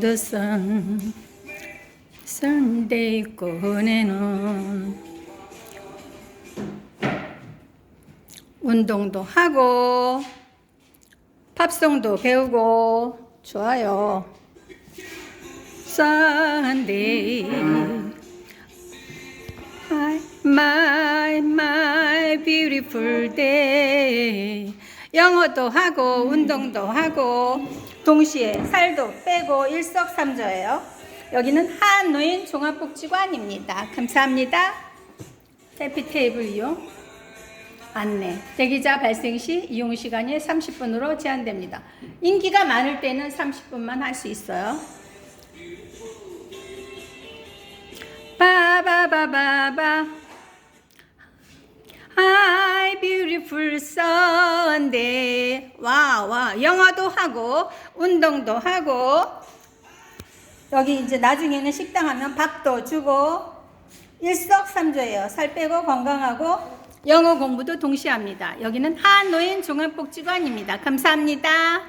The sun. Sunday 꺼내는 운동도 하고 팝송도 배우고 좋아요. Sunday my my my beautiful day 영어도 하고 운동도 하고 동시에 살도 빼고 일석삼조예요. 여기는 한노인 종합복지관입니다. 감사합니다. 셀피 테이블 이용 안내 대기자 발생 시 이용 시간이 30분으로 제한됩니다. 인기가 많을 때는 30분만 할 수 있어요. 바바바바바 beautiful Sunday 와, 와. 영어도 하고 운동도 하고. 여기 이제 나중에는 식당 하면 밥도 주고. 일석삼조예요. 살 빼고 건강하고. 영어 공부도 동시에 합니다. 여기는 한노인 종합복지관입니다. 감사합니다